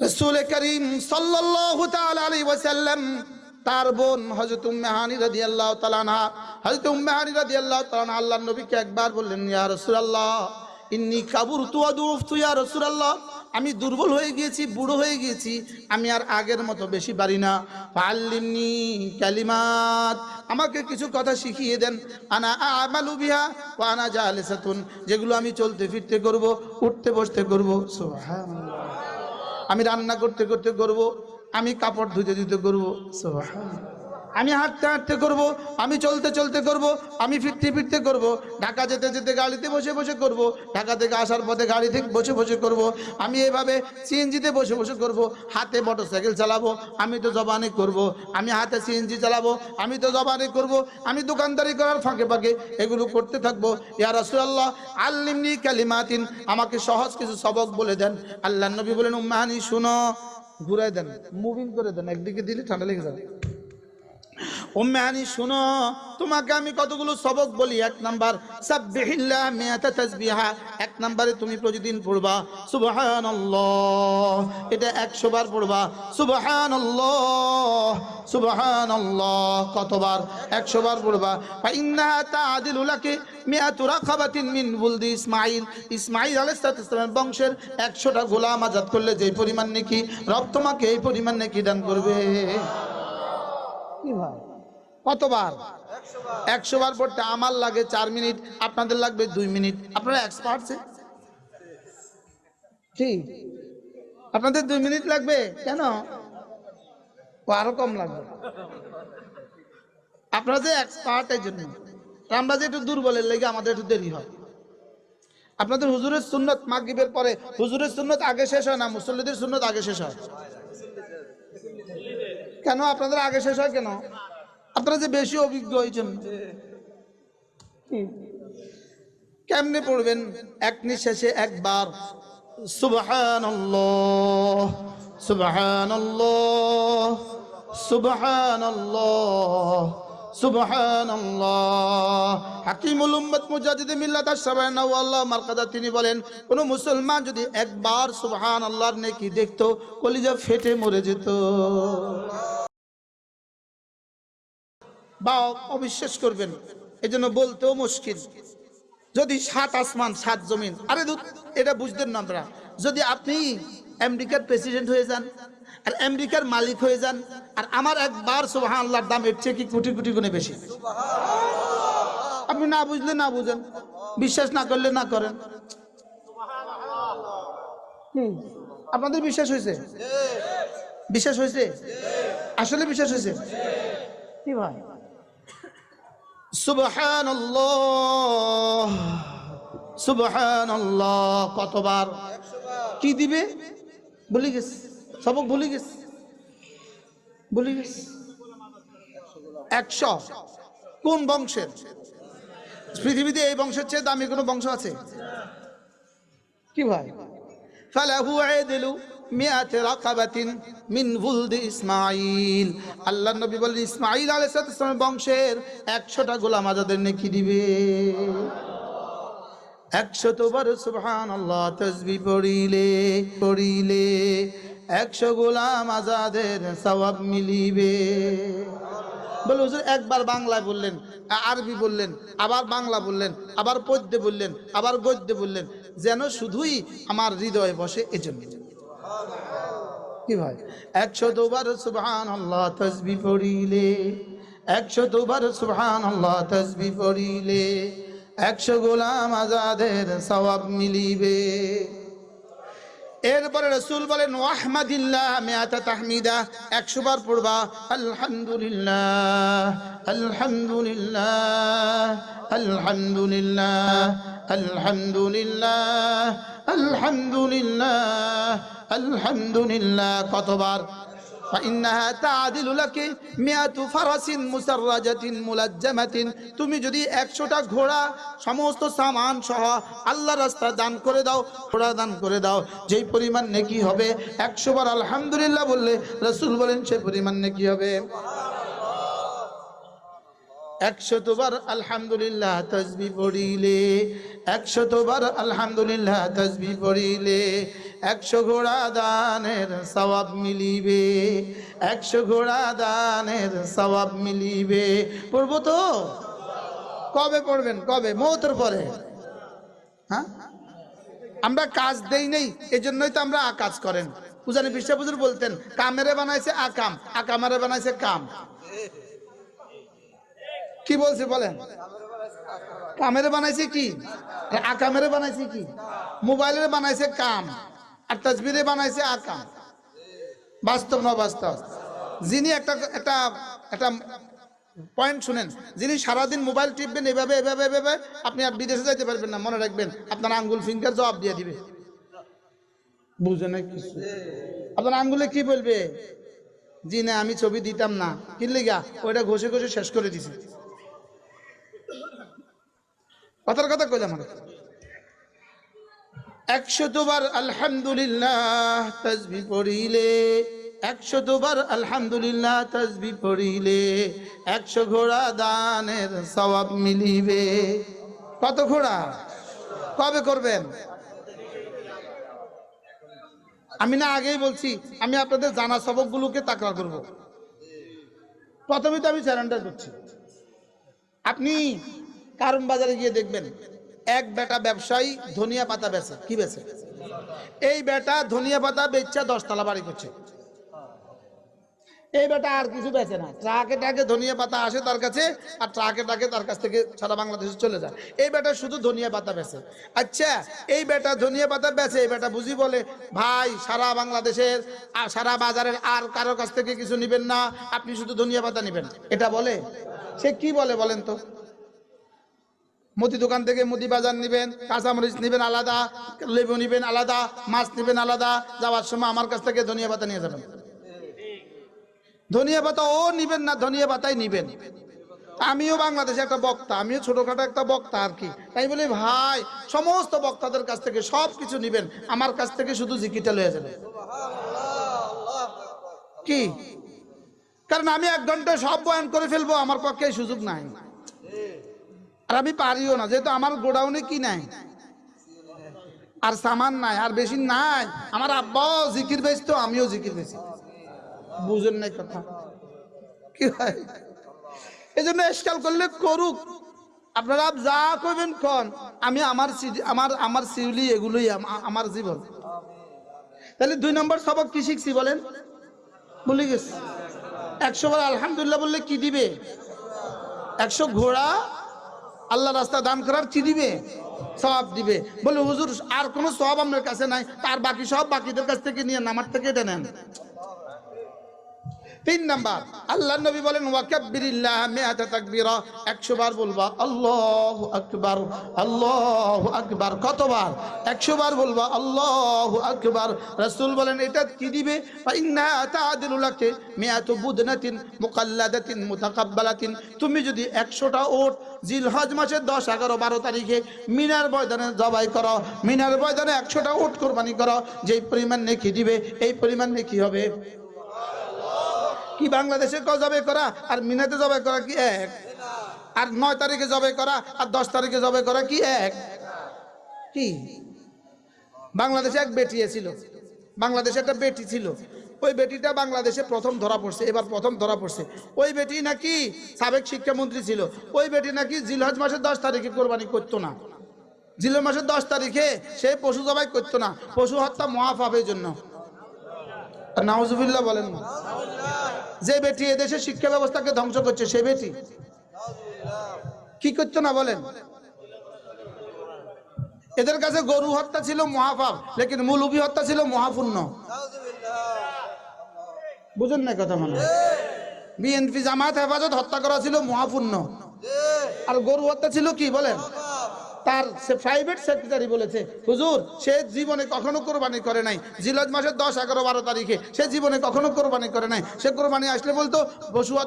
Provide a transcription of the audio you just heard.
রসুল করিম সাল্লাল্লাহু তাআলা আলাইহি ওয়াসাল্লাম, তার বোন হযরত উম্মে হানি রাদিয়াল্লাহু তাআলা আনহা, হযরত উম্মে হানি রাদিয়াল্লাহু তাআলা আনহা আল্লাহর নবীকে একবার বললেন, ইয়া রাসূলুল্লাহ, ইন্নী কাবুরতু ওয়া দুফতু ইয়া রাসূলুল্লাহ, আমি দুর্বল হয়ে গিয়েছি, বুড়ো হয়ে গিয়েছি, আমি আর আগের মতো বেশি পারি না। ফাল্লিমনি কালিমাত, আমাকে কিছু কথা শিখিয়ে দেন, আনা আমালু বিহা ওয়া আনা জালিসাতুন, যেগুলো আমি চলতে ফিরতে করব, উঠতে বসতে করব। সুবহানাল্লাহ। আমি রান্না করতে করতে করব আমি কাপড় ধুতে ধুতে করব সুবহানাল্লাহ। আমি হাঁটতে হাঁটতে করব, আমি চলতে চলতে করব, আমি ফিরতে ফিরতে করব, ঢাকা যেতে যেতে গাড়িতে বসে বসে করব, ঢাকা থেকে আসার পথে গাড়ি থেকে বসে বসে করব, আমি এভাবে সিএনজিতে বসে বসে করব, হাতে মোটরসাইকেল চালাবো, আমি তো জবানে করব, আমি হাতে সিএনজি চালাবো, আমি তো জবানে করব, আমি দোকানদারি করার ফাঁকে ফাঁকে এগুলো করতে থাকব। ইয়া রাসূলুল্লাহ, আল্লিমনি কালিমাতিন, আমাকে সহজ কিছু সবক বলে দেন। আল্লাহ নবী বলেন, উম্মাহানি, শুনো ঘুরাই দেন, মুভিং করে দেন, একদিকে দিলে ঠান্ডা লেগে যাবে। উম্মাহানি শুনো, তোমাকে আমি কতগুলো সবক বলি? এক নাম্বার, সাব্বিহিল্লাহ মিয়াতা তাসবিহা। এক নম্বরে তুমি প্রতিদিন পড়বা, সুবহানাল্লাহ। এটা 100 বার পড়বা, সুবহানাল্লাহ সুবহানাল্লাহ। কতবার? 100 বার পড়বা। ফা ইন্নাহা তাআদিলু লাকি মিয়াতু রাকাবাতিন মিন বুলদি ইসমাঈল। ইসমাঈল আলাইহিস সালামের বংশের 100টা গোলাম আজাদ করলে যে পরিমাণ নেকি? রব তোমাকে এই পরিমাণ নেকি দান করবে। কি ভাই? কতবার? একশো বার পড়তে আমার লাগে চার মিনিট, আপনাদের লাগবে দুই মিনিট। আপনারা এক্সপার্ট ঠিক আপনাদের দুই মিনিট লাগবে? কেন? আরও কম লাগবে। আপনারা যে জন্য আমরা যে একটু দুর্বলের লেগে আমাদের একটু দেরি হয়। আপনাদের হুজুরের সুন্নত মাগরিবের পরে, হুজুরের সুন্নত আগে শেষ হয় না, মুসল্লিদের সুন্নত আগে শেষ হয়। কেন? আপনাদের আগে শেষ হয় কেন? আপনারা যে বেশি অভিজ্ঞ জন্য কেমনে পড়বেন? এক নিঃশ্বাসে একবার। তিনি বলেন, কোন মুসলমান যদি একবার সুবহান আল্লাহর নেকি দেখতো, কলিজা ফেটে মরে যেত। বা অবিশ্বাস করবেন এই জন্য বলতেও মুশকিল। যদি সাত আসমান, সাত জমিন, আরে এটা বুঝতেন না আপনারা। যদি আপনি আমেরিকার প্রেসিডেন্ট হয়ে যান, আর আমেরিকার মালিক হয়ে যান, আর আমার একবার সুবহান আল্লাহর দাম এর চেয়ে কি কোটি কোটি গুণে বেশি? আপনি না বুঝলে না বুঝেন, বিশ্বাস না করলে না করেন। আপনাদের বিশ্বাস হয়েছে? বিশ্বাস হয়েছে? আসলে বিশ্বাস হয়েছে? কি ভাই? সুবহান সুবহান কতবার? কি দিবে? ভুলে গেছে। সবক ভুলে গেছে। ভুলে গেছে। একশো। কোন বংশের? পৃথিবীতে এই বংশের চেয়ে দামি কোনো বংশ আছে? কি ভাই? ফালাহু আইদিলু মিয়াতে রাকাবাতিন মিন বুলদি ইসমাইল আল্লাহ নবী বলেন ইসমাইল আলাইহিস সালামের বংশের 100টা গোলাম আজাদের নেকি দিবে। একশত বার সুবহানাল্লাহ তাসবিহ পড়িলে পড়িলে একশো গোলাম আজাদের সওয়াব মিলিবে। বলে হুজুর, একবার বাংলায় বললেন, আরবি বললেন, আবার বাংলা বললেন, আবার পদ্যে বললেন, আবার গদ্যে বললেন, যেন শুধুই আমার হৃদয়ে বসে এজন্য। কি ভাই? একশো দুবার সুবহান আল্লাহ তসবি পড়িলে, একশো দুবার সুবহান আল্লাহ তসবি পড়িলে, একশো গোলাম আজাদের সওয়াব মিলিবে। এরপরে রসুল বলেন, ওয়াহমাদিল্লাহ একশো বার পড়বা, আলহামদুলিল্লাহ আলহামদুলিল্লাহ আলহামদুলিল্লাহ আলহামদুলিল্লাহ আলহামদুলিল্লাহ আলহামদুলিল্লাহ কতবার فإنها تعدل لك مئة فرس مسرجة ملجمة তুমি যদি একশোটা ঘোড়া সমস্ত সামান সহ আল্লাহ রাস্তা দান করে দাও ঘোড়া দান করে দাও যেই পরিমাণ নেকি হবে একশো বার আলহামদুলিল্লাহ বললে রসুল বলেন সে পরিমাণ নেকি হবে একশতবার আলহামদুলিল্লাহ তসবি পড়িলে একশতবার আলহামদুলিল্লাহ তসবি পড়িলে একশো ঘোড়া দানের সবাব মিলিবে, একশো ঘোড়া দানের সবাব মিলিবে। পড়ব তো? কবে পড়বেন? কবে? মৌতের পরে। হ্যাঁ? আমরা কাজ দেই নেই এই জন্যই তো আমরা আকাজ করেন। পূজানি বিশ্বাপুজুর বলতেন, কামেরে বানাইছে আকাম, আকামারে বানাইছে কাম। কি বলছে বলেন? কামেরে বানাইছে কি? আকামেরে বানাইছে কি? মোবাইলের বানাইছে কাম। আর তসবিরে বানাইছে আকাম। বাস্তব না বাস্তব যিনি একটা একটা একটা পয়েন্ট শুনেন, যিনি সারাদিন মোবাইল টিপবেন, এভাবে এভাবে এভাবে, আপনি আর বিদেশে যাইতে পারবেন না, মনে রাখবেন, আপনার আঙ্গুল ফিঙ্গার জবাব দিয়ে দিবে। বুঝে না কিছু? আপনার আঙ্গুলে কি বলবে? জি না, আমি ছবি দিতাম না। কিনলে গা ওইটা ঘষে ঘষে শেষ করে দিছি। কথার কথা কইলাম আমার একশো দুবার আলহামদুলিল্লাহ তসবি পড়িলে, একশো দুবার আলহামদুলিল্লাহ তসবি পড়িলে, একশো ঘোড়া দানের সবাব মিলিবে। কত ঘোড়া? কবে করবেন? আমি না আগেই বলছি, আমি আপনাদের জানা সবকগুলোকে তাকড়া করব। প্রথমে তো আমি স্যারেন্ডার করছি। আপনি কারণ বাজারে গিয়ে দেখবেন এক বেটা ব্যবসায়ী ধনিয়া পাতা বেচে। কি বেচে? এই বেটা ধনিয়া পাতা বেচা দশতলা বাড়ি করছে। এই বেটা আর কিছু বেচে না। ট্রাকে ট্রাকে ধনিয়া পাতা আসে তার কাছে, আর ট্রাকে ট্রাকে তার কাছ থেকে সারা বাংলাদেশে চলে যায়। এই বেটা শুধু ধনিয়া পাতা বেচে। আচ্ছা এই বেটা ধনিয়া পাতা বেচে, এই বেটা বুঝি বলে, ভাই, সারা বাংলাদেশের আর সারা বাজারের আর কারও কাছ থেকে কিছু নিবেন না। আপনি শুধু ধনিয়া পাতা নিবেন। এটা বলে? সে কি বলে বলেন তো? মুদি দোকান থেকে মুদি বাজার নিবেন, কাঁচামরিচ নিবেন আলাদা, লেবু নিবেন আলাদা, মাছ নিবেন আলাদা, যাওয়ার সময় আমার কাছ থেকে ধনিয়া পাতা নিয়ে যাবেন। ধনিয়া পাতা ও নিবেন না, ধনিয়া পাতাই নিবেন। আমিও বাংলাদেশে একটা বক্তা, আমিও ছোটখাটো একটা বক্তা আর কি। তাই বলি, ভাই, সমস্ত বক্তাদের কাছ থেকে সব কিছু নিবেন, আমার কাছ থেকে শুধু জিকিটা লয়ে যাবেন। কি? কারণ আমি এক ঘন্টায় সব বয়ান করে ফেলব, আমার পক্ষে সুযোগ নাই। আর আমি পারিও না, যেহেতু আমার গোডাউনে কি নাই? আর সামান নাই, আর বেশি নাই। আমার আব্বাও জিকির বেচতো আমিও জিকির বেচি বুঝেন নাই কথা। কি হয়? এই জন্য এসকাল করলে করুক। আপনারা যা করবেন কন, আমি আমার আমার আমার সিউলি এগুলোই আমার জীবন। তাহলে দুই নম্বর সবক কি শিখছি বলেন? ভুলে গেছি। একশো বার আলহামদুলিল্লাহ বললে কি দিবে? একশো ঘোড়া আল্লাহ রাস্তা দান করার কি দিবে? সব দিবে। বলে, হুজুর, আর কোনো সব আমার কাছে নাই। তার বাকি সব বাকিদের কাছ থেকে নিয়ে নামার থেকে এটা নেন। তিন নাম্বার, আল্লাহ নবী বলেন 100 বার বলবা, আল্লাহু আকবার আল্লাহু আকবার। কতবার? 100 বার বলবা, আল্লাহু আকবার। রাসূল বলেন, এটা কি দিবে? তুমি যদি 100টা ওট জিলহজ মাসের 10 11 12 তারিখে মিনার ময়দানে জবাই করো, মিনার ময়দানে 100টা ওট কুরবানি করো, যেই পরিমাণ নেকি দিবে, এই পরিমাণ নেকি হবে। কি বাংলাদেশে জবাই করা? আর মিনাতে জবাই করা কি এক? আর নয় তারিখে জবাই করা? আর দশ তারিখে জবাই করা কি এক? কি? বাংলাদেশে এক বেটি ছিল বাংলাদেশে একটা বেটি ছিল। ওই বেটিটা বাংলাদেশে প্রথম ধরা পড়ছে, এবার প্রথম ধরা পড়ছে। ওই বেটি নাকি সাবেক শিক্ষামন্ত্রী ছিল। ওই বেটি নাকি জিলহজ মাসের দশ তারিখে কোরবানি করতো না। জিল মাসের দশ তারিখে সে পশু জবাই করতো না। পশু হত্যা মহাপাপের জন্য। নাউজুবিল্লাহ বলেন না। যে বেটি এদেশের শিক্ষা ব্যবস্থাকে ধ্বংস করছে, সে বেটি কি করতো না বলেন? এদের কাছে গরু হত্যা ছিল, মহাপাপ, লেকিন মূলবি হত্যা ছিল, মহাপুণ্য। বুঝুন না কথা মানে বিএনপি জামাত হেফাজত হত্যা করা ছিল, মহাপুণ্য। আর গরু হত্যা ছিল কি, বলেন? তার প্রাইভেট সেক্রেটারি বলেছে, হুজুর, সে জীবনে কখনো কোরবানি করে নাই। জিলজ মাসের দশ, এগারো, বারো তারিখে সে জীবনে কখনো কোরবানি করে নাই। সে কোরবানি আসলে বলতো পশু